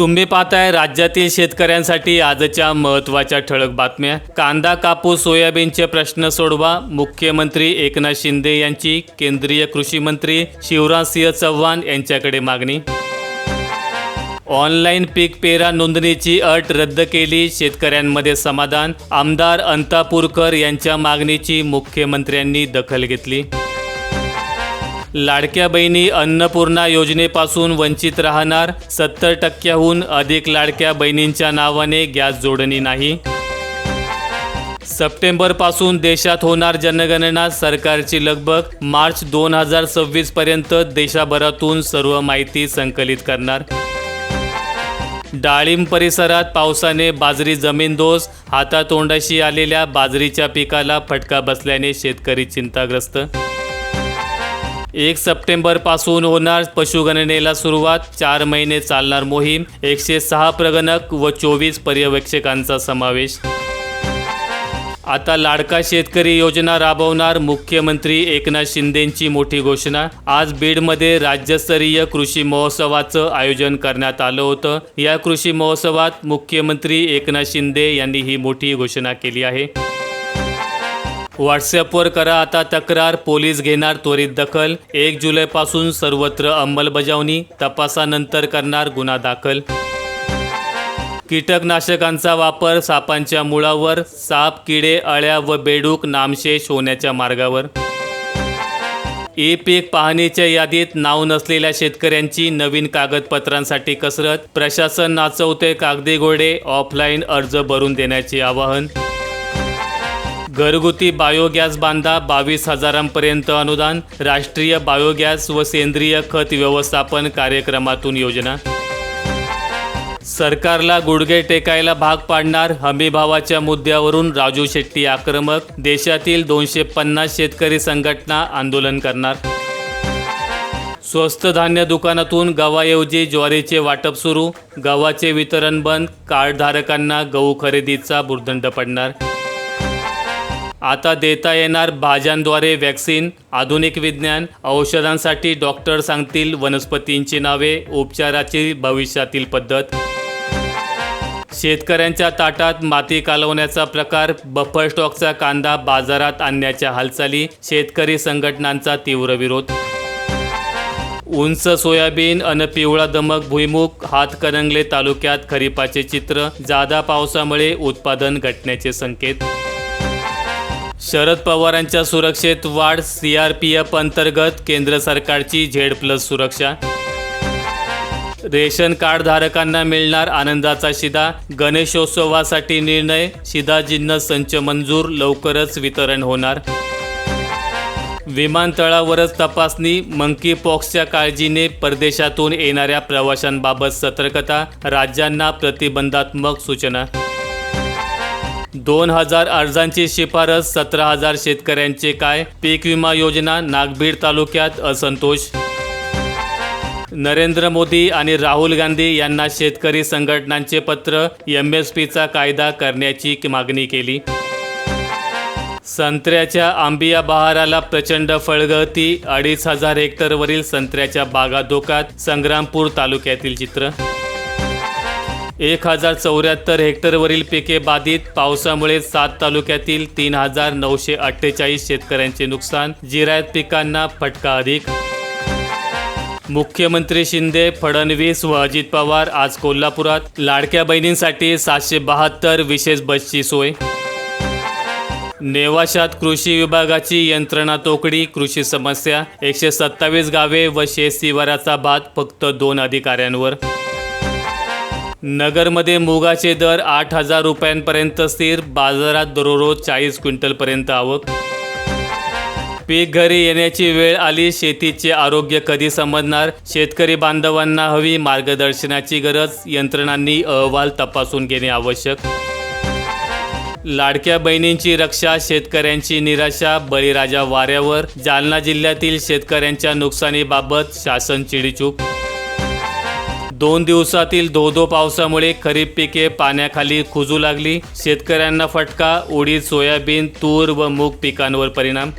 तुम्ही पाहताय राज्यातील शेतकऱ्यांसाठी आजच्या महत्त्वाच्या ठळक बातम्या. कांदा कापूस सोयाबीनचे प्रश्न सोडवा. मुख्यमंत्री एकनाथ शिंदे यांची केंद्रीय कृषी मंत्री शिवराजसिंह चव्हाण यांच्याकडे मागणी. ऑनलाईन पीक पेरा नोंदणीची अट रद्द केली शेतकऱ्यांमध्ये समाधान. आमदार अंतापूरकर यांच्या मागणीची मुख्यमंत्र्यांनी दखल घेतली. लाडक्या बहिणी अन्नपूर्णा योजनेपासून वंचित राहणार. सत्तर टक्क्याहून अधिक लाडक्या बहिणींच्या नावाने गॅस जोडणी नाही. सप्टेंबरपासून देशात होणार जनगणना सरकारची लगबग. मार्च दोन हजार सव्वीस पर्यंत देशाभरातून सर्व माहिती संकलित करणार. डाळिंब परिसरात पावसाने बाजरी जमीनदोस हातातोंडाशी आलेल्या बाजरीच्या पिकाला फटका बसल्याने शेतकरी चिंताग्रस्त. एक सप्टेंबरपासून होणार पशुगणनेला सुरुवात. चार महिने चालणार मोहीम. एकशे सहा प्रगणक व चोवीस पर्यवेक्षकांचा समावेश. आता लाडका शेतकरी योजना राबवणार मुख्यमंत्री एकनाथ शिंदेंची मोठी घोषणा. आज बीडमध्ये राज्यस्तरीय कृषी महोत्सवाचं आयोजन करण्यात आलं होतं. या कृषी महोत्सवात मुख्यमंत्री एकनाथ शिंदे यांनी ही मोठी घोषणा केली आहे. व्हॉट्सअपवर करा आता तक्रार पोलीस घेणार त्वरित दखल. एक जुलैपासून सर्वत्र अंमलबजावणी तपासानंतर करणार गुन्हा दाखल. कीटकनाशकांचा वापर सापांच्या मुळावर साप किडे अळ्या व बेडूक नामशेष होण्याच्या मार्गावर. ई पीक पाहणीच्या यादीत नाव नसलेल्या शेतकऱ्यांची नवीन कागदपत्रांसाठी कसरत प्रशासन नाचवते कागदी घोडे ऑफलाईन अर्ज भरून देण्याचे आवाहन. घरगुती बायोगॅस बांधा बावीस हजारांपर्यंत अनुदान राष्ट्रीय बायोगॅस व सेंद्रिय खत व्यवस्थापन कार्यक्रमातून योजना. सरकारला गुडघे टेकायला भाग पाडणार हमीभावाच्या मुद्द्यावरून राजू शेट्टी आक्रमक देशातील दोनशे पन्नास शेतकरी संघटना आंदोलन करणार. स्वस्त धान्य दुकानातून गव्हाऐवजी ज्वारीचे वाटप सुरू गव्हाचे वितरण बंद कार्डधारकांना गहू खरेदीचा भुर्दंड पडणार. आता देता येणार भाज्यांद्वारे वॅक्सिन आधुनिक विज्ञान औषधांसाठी डॉक्टर सांगतील वनस्पतींची नावे उपचाराची भविष्यातील पद्धत. शेतकऱ्यांच्या ताटात माती कालवण्याचा प्रकार बफर स्टॉकचा कांदा बाजारात आणण्याच्या हालचाली शेतकरी संघटनांचा तीव्र विरोध. उंच सोयाबीन अन पिवळा दमक भुईमुख हातकणंगले तालुक्यात खरीपाचे चित्र जादा पावसामुळे उत्पादन घटण्याचे संकेत. शरद पवारांच्या सुरक्षेत वाढ सी आर पी एफ अंतर्गत केंद्र सरकारची झेड प्लस सुरक्षा. रेशन कार्ड धारकांना मिळणार आनंदाचा शिदा. गणेशोत्सवासाठी निर्णय शिदा संच मंजूर लवकरच वितरण होणार. विमानतळावरच तपासणी मंकी पॉक्सच्या काळजीने परदेशातून येणाऱ्या प्रवाशांबाबत सतर्कता. राज्यांना प्रतिबंधात्मक सूचना. दोन हजार अर्जांची शिफारस सतरा हजार शेतकऱ्यांचे काय? पीक विमा योजना नागभीड तालुक्यात असंतोष. नरेंद्र मोदी आणि राहुल गांधी यांना शेतकरी संघटनांचे पत्र एम एस पीचा कायदा करण्याची मागणी केली. संत्र्याच्या आंबिया बहाराला प्रचंड फळगळती अडीच हजार हेक्टरवरील संत्र्याच्या बागा धोक्यात संग्रामपूर तालुक्यातील चित्र. एक हजार चौऱ्याहत्तर हेक्टरवरील पिके बाधित. पावसामुळे सात तालुक्यातील तीन हजार नऊशे अठ्ठेचाळीस शेतकऱ्यांचे नुकसान. जिरायत पिकांना फटका अधिक. मुख्यमंत्री शिंदे फडणवीस व अजित पवार आज कोल्हापुरात. लाडक्या बहिणींसाठी सातशे बहात्तर विशेष बसची सोय. नेवाशात कृषी विभागाची यंत्रणा तोकडी कृषी समस्या. एकशे सत्तावीस गावे व शेतशिवाराचा भात फक्त दोन अधिकाऱ्यांवर. नगरमध्ये मुगाचे दर आठ हजार रुपयांपर्यंत स्थिर बाजारात दररोज चाळीस क्विंटलपर्यंत आवक. पीक घरी येण्याची वेळ आली शेतीचे आरोग्य कधी समजणार शेतकरी बांधवांना हवी मार्गदर्शनाची गरज यंत्रणांनी अहवाल तपासून घेणे आवश्यक. लाडक्या बहिणींची रक्षा शेतकऱ्यांची निराशा बळीराजा वाऱ्यावर जालना जिल्ह्यातील शेतकऱ्यांच्या नुकसानीबाबत शासन चिडीचूप दोन दिवसातील धो धो पावसामुळे खरीप पिके पाण्याखाली खुजू लागली. शेतकऱ्यांना फटका उडीद सोयाबीन तूर व मूग पिकांवर परिणाम.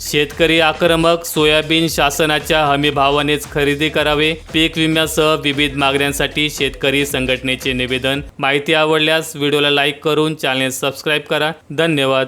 शेतकरी आक्रमक सोयाबीन शासनाच्या हमीभावानेच खरेदी करावे. पीक विम्यासह विविध मागण्यांसाठी शेतकरी संघटनेचे निवेदन. माहिती आवडल्यास व्हिडिओला लाईक करून चॅनेल सबस्क्राईब करा. धन्यवाद.